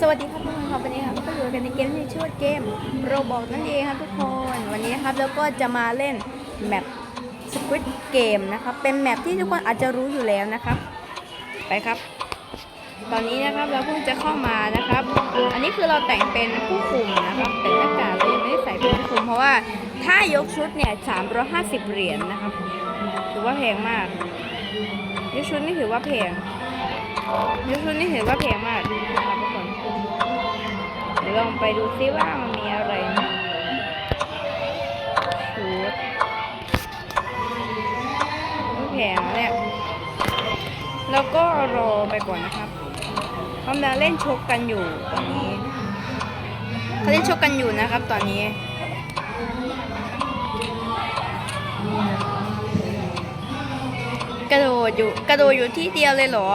สวัสดีครับทุกคนครับวันนี้ครับก็อยู่กันในเกมที่ชื่อว่าเกมโรบอกนั่นเองครับทุกคนวันนี้นะครับแล้วก็จะมาเล่นแมป Squid Game นะครับเป็นแมปที่ทุกคนอาจจะรู้อยู่แล้วนะครับไปครับ ตอนนี้นะครับเราเพิ่งจะเข้ามานะครับ อันนี้คือเราแต่งเป็นผู้คุมนะครับเป็นหน้ากากเรายังไม่ได้ใส่เป็นผู้คุม เพราะว่าถ้ายกชุดเนี่ย350เหรียญนะครับถือว่าแพงมากยกชุดนี่ถือว่าแพงยกชุดนี่ถือว่าแพงมากนะครับ ลองไปดูซิว่ามันมีอะไรนะชุดไม่แพงแล้วเนี่ยแล้วก็รอไปก่อนนะครับกำลังเล่นชกกันอยู่ตอนนี้เขาเล่นชกกันอยู่นะครับ ตอนนี้กระโดดอยู่กระโดดอยู่ที่เดียวเลยเหรอ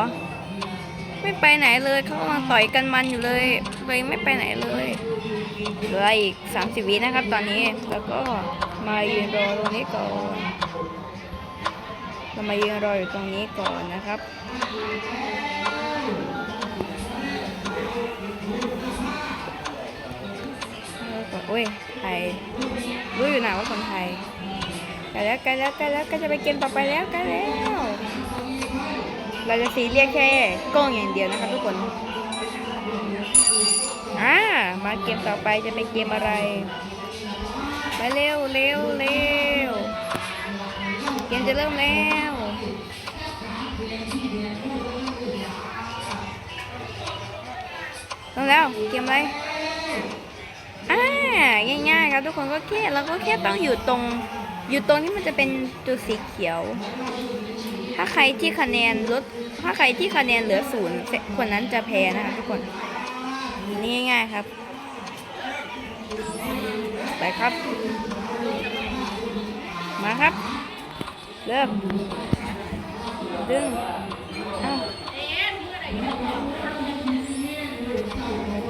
ไม่ไปไหนเลยเขากำลังต่อยกันมันอยู่เลยเลยไม่ไปไหนเลยเหลืออีก30วินะครับ ตอนนี้แล้วก็มายืนรอตรงนี้ก่อนเรามายืนรออยู่ตรงนี้ก่อนนะครับแล้วก็อุ้ยไทยรู้อยู่นะว่าคนไทยใกล้แล้วใกล้แล้วใกล้แล้วก็จะไปเกมต่อไปแล้วใกล้แล้ว เราจะซีเรียสแค่กล้องอย่างเดียวนะคะทุกคนอ่ามาเกมต่อไปจะเป็นเกมอะไรไปเร็วเร็วเร็วเกมจะเริ่มแล้วต้องแล้วเกมอะไรอ่าง่ายๆครับทุกคนก็แค่เราก็แค่ต้องอยู่ตรง อยู่ตรงที่มันจะเป็นจุดสีเขียว ถ้าใครที่คะแนนลดถ้าใครที่คะแนนเหลือศูนย์คนนั้นจะแพ้นะคะทุกคนนี่ง่ายๆครับ ไปครับ มาครับ เริ่มดึงอ้าว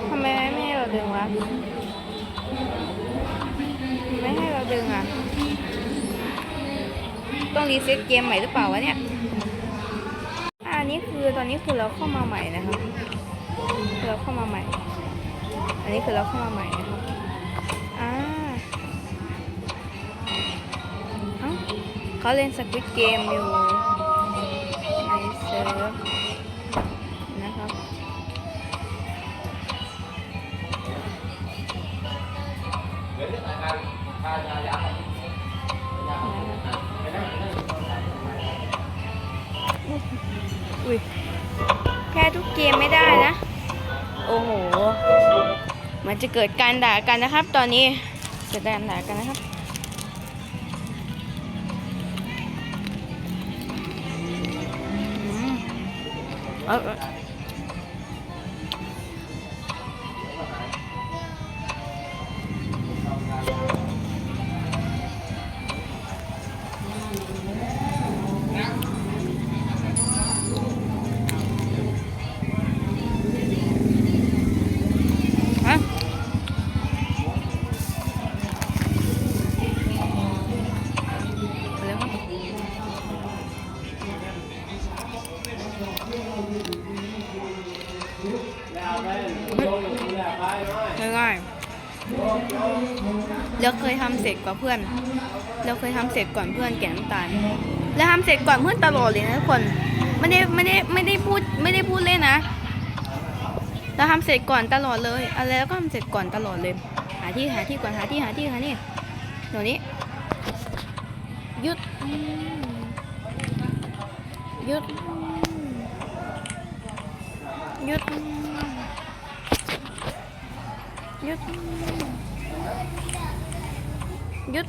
ทำไมไม่ให้เราดึงวะไม่ให้เราดึงอะ ต้องรีเซ็ตเกมใหม่หรือเปล่าวะเนี่ย คือตอนนี้คือเราเข้ามาใหม่นะคะคือเราเข้ามาใหม่ อันนี้คือเราเข้ามาใหม่นะครับอ่าเอ้าเขาเล่นสควิตเกมอยู่ในเซิร์ฟ มไม่ได้นะ โอ้โห มันจะเกิดการด่ากันนะครับ ตอนนี้เกิดการด่ากันนะครับอืมเออ ๆเราเคยทำเสร็จกว่าเพื่อน เราเคยทำเสร็จก่อนเพื่อนแก่น้ำตาล แล้วทำเสร็จก่อนเพื่อนตลอดเลยนะทุกคน ไม่ได้ไม่ได้ไม่ได้พูดไม่ได้พูดเล่นนะ เราทำเสร็จก่อนตลอดเลย อะไรแล้วก็ทำเสร็จก่อนตลอดเลย หาที่หาที่ก่อนหาที่หาที่หาที่เดี๋ยวนี้ยุดยุดยุด อืมหยุดอืมหยุด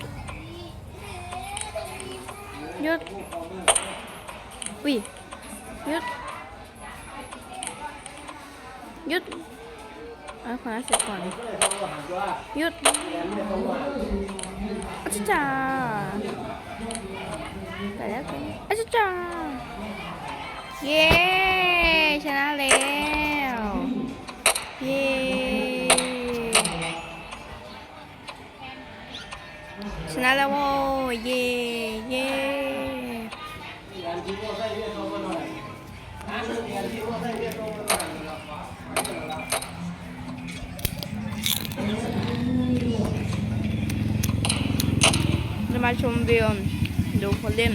หยุดอุ้ยหยุด หยุดเอาขวาเสร็จก่อนหยุดอาจจ้าแต่แล้วกันอาจจ้าเย้ชนะแล้ว นะแล้วโว้ยเย่เย่จมาชมวิวดูคนเล่น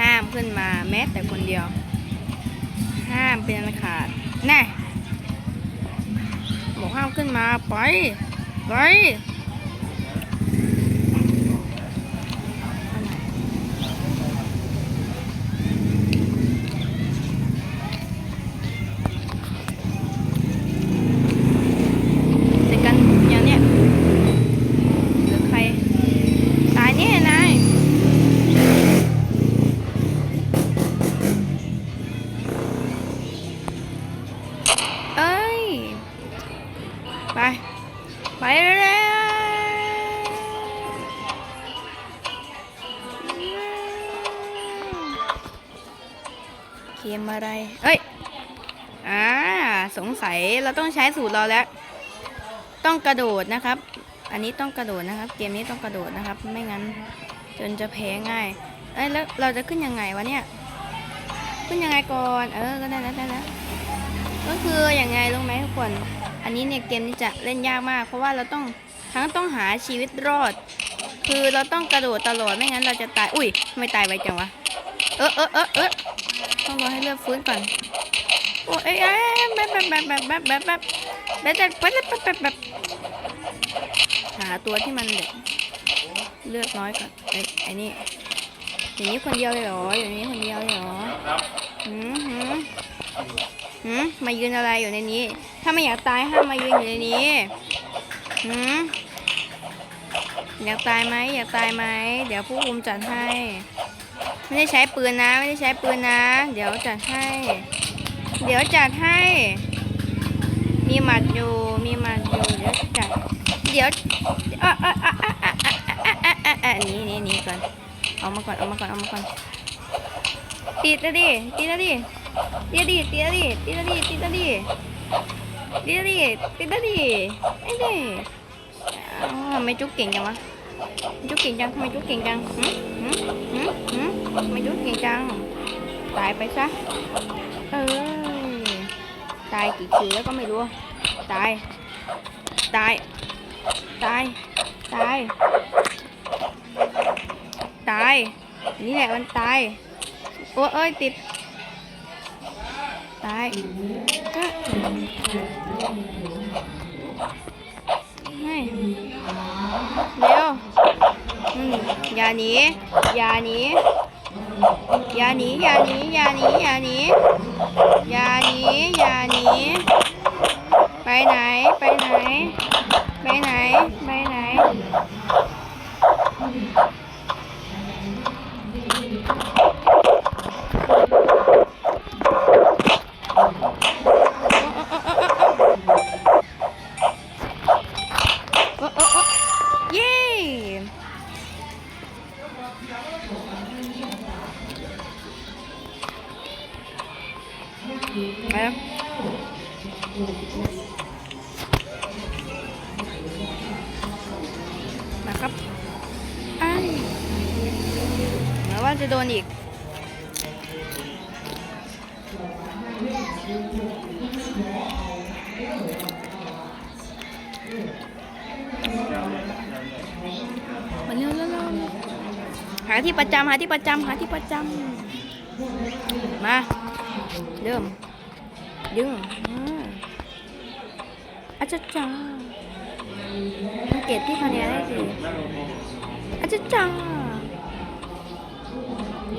ห้ามขึ้นมาแม้แต่คนเดียว ห้ามเป็นขาดแน่บอกห้ามขึ้นมาไป ไป ไป ไปเร็วเกมอะไร เอ้ย อ่า สงสัยเราต้องใช้สูตรเราแล้ว ต้องกระโดดนะครับ อันนี้ต้องกระโดดนะครับ เกมนี้ต้องกระโดดนะครับ ไม่งั้น จนจะแพ้ง่าย เอ้ย แล้วเราจะขึ้นยังไงวะเนี่ย ขึ้นยังไงก่อน เออ ก็ได้แล้วได้แล้ว ก็คืออย่างไงรู้ไหมทุกคน อันนี้เนี่ยเกมนี้จะเล่นยากมาก เพราะว่าเราต้องทั้งต้องหาชีวิตรอด คือเราต้องกระโดดตลอดไม่งั้นเราจะตาย อุ้ยทำไม่ตายไวจังวะ เออเออเออเออต้องรอให้เลือดฟื้นก่อน โอ้ยเอ้ยแบบแบบแบบแบบแบบแบบแบบแบบแบบแบบแบบแบบหาตัวที่มันแบบเลือดน้อยก่อนเอ้ไอ้นี่อย่างนี้คนเดียวเลยเหรออย่างนี้คนเดียวเลยเหรอหืมหืม หืมมายืนอะไรอยู่ในนี้ ถ้าไม่อยากตายห้ามมายืนอยู่ในนี้หืมอยากตายไหมอยากตายไหมเดี๋ยวผู้คุมจัดให้ ไม่ได้ใช้ปืนนะ ไม่ได้ใช้ปืนนะ เดี๋ยวจัดให้ เดี๋ยวจัดให้ มีหมัดอยู่มีหมัดอยู่เดี๋ยวจัดเดี๋ยวอะอะอะอะอะอะอะอะอะนี่นี่นี่ก่อนเอามาก่อนเอามาก่อนเอามาก่อนติดแล้วดิติดแล้วดิ ตีดิตีดิตีดิตีดิตีดิตีดิไอ้ดิทำไมจุกเก่งจังวะจุกเก่งจังทำไมจุกเก่งจังหืมหืมหืมหืมทำไมจุกเก่งจัง ตายไปซะ เออตายกี่ทีแล้วก็ไม่รู้ ตาย ตาย ตาย ตาย ตาย นี่แหละมันตาย โอ้เอ้ยติด ตายก็ให้เร็วอืมอย่าหนีอย่าหนีอย่าหนีอย่าหนีอย่าหนีอย่าหนีอย่าหนีอย่าหนีไปไหนไปไหน ไปไหน ไปไหน ว่าจะโดนอีก มาเร็วเร็วเร็วหาที่ประจำหาที่ประจำหาที่ประจำมาเริ่มดึงอาอาจารย์จ้าสังเกตที่คะแนนได้สิอาจารย์จ้า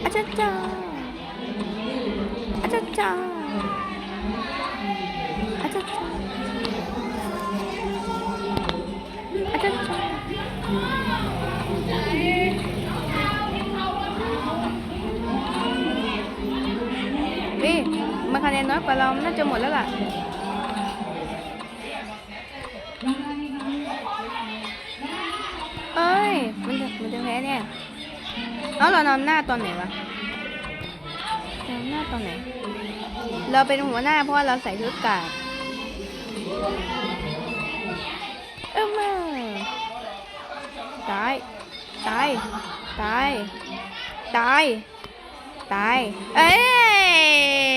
อาจารย์จ้าอาจารย์จ้าอาจารย์จ้าอาจารย์จ้านี่มันคะแนนน้อยกว่าเราน่าจะหมดแล้วล่ะ เอาเรานำหน้าตอนไหนวะนำหน้าตอนไหน เราเป็นหัวหน้าเพราะเราใส่ชุดกาดเออมาตาย ตาย ตาย ตาย ตาย เอ้ย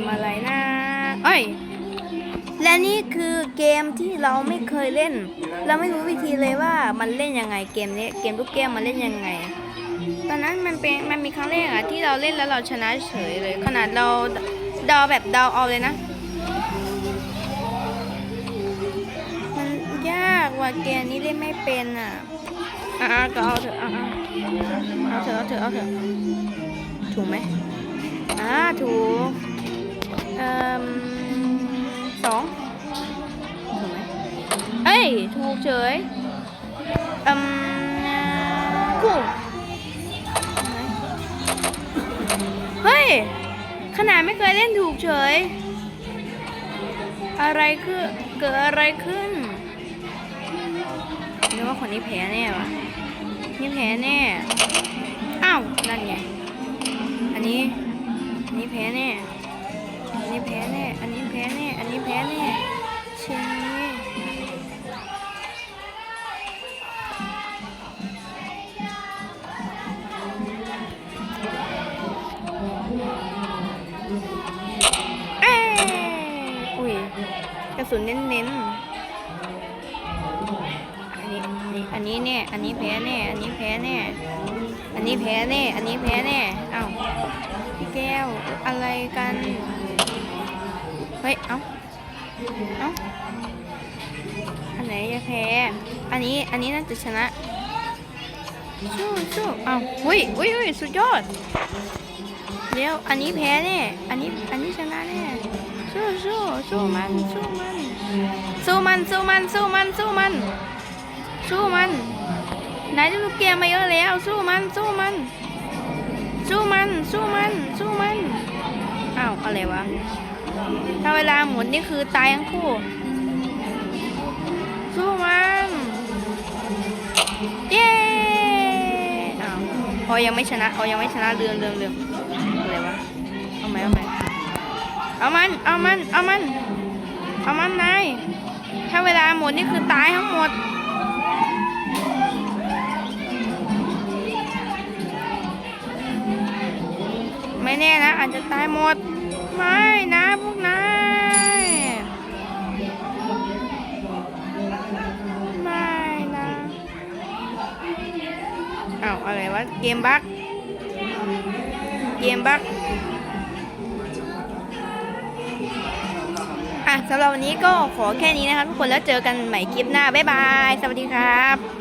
มอะไรนะเอ้ย และนี่คือเกมที่เราไม่เคยเล่น เราไม่รู้วิธีเลยว่ามันเล่นยังไงเกมนี้เกมทุกเกมมันเล่นยังไง ตอนนั้นมันเป็นมันมีครั้งแรกอะที่เราเล่นแล้วเราชนะเฉยเลย ขนาดเราเดาแบบเดาเอาเลยนะมันยากว่ะเกมนี้เล่นไม่เป็นอะอะก็เอาเถอะอะเอาเถอะเอาเถอะเอาเถอะถูกไหมอ่าถูก สองถูกไหมเอ้ย ถูกเฉยอืมคู่เฮ้ย ขนาดไม่เคยเล่นถูกเฉย อะไรคือเกิดอะไรขึ้นนึกว่าคนนี้แพ้แน่วะนี่แพ้แน่ อ้าว นั่นไง อันนี้ อันนี้แพ้แน่ นนี้แพ้แน่ อันนี้แพ้แน่ อันนี้แพ้แน่เชยเอ้ยอุ้ยกระสุนเน้นๆ อันนี้อันนี้แน่ อันนี้แพ้แน่ อันนี้แพ้แน่ อันนี้แพ้แน่ อันนี้แพ้แน่ เอ้าพี่แก้วอะไรกัน เฮ้ย เอ้า เอ้า อันไหนจะแพ้ อันนี้ อันนี้น่าจะชนะสู้สู้เอ้าอุ้ยอุ้ยอุ้ยสุดยอด เดี๋ยว อันนี้แพ้แน่ อันนี้ อันนี้ชนะแน่สู้สู้สู้มันสู้มันสู้มันสู้มันสู้มันสู้มันสู้มันนายจะลูกเกียมาเยอะแล้ว สู้มันสู้มันสู้มันสู้มันสู้มันอ้าวอะไรวะ ถ้าเวลาหมุนนี่คือตายทั้งคู่ สู้มัน เย้อ้าวพอยังไม่ชนะพอยังไม่ชนะเรืองเรืองเรืองอะไรวะ เอาไหมเอาไหมเอามัน เอามัน เอามัน เอามันนายถ้าเวลาหมดนี่คือตายทั้งหมดไม่แน่นะอาจจะตายหมด ไม่นะพวกนายไม่นะเอาอะไรวะ เกมบักเกมบักอะสำหรับวันนี้ก็ขอแค่นี้นะครับทุกคนแล้วเจอกันใหม่คลิปหน้า บ๊ายบาย สวัสดีครับ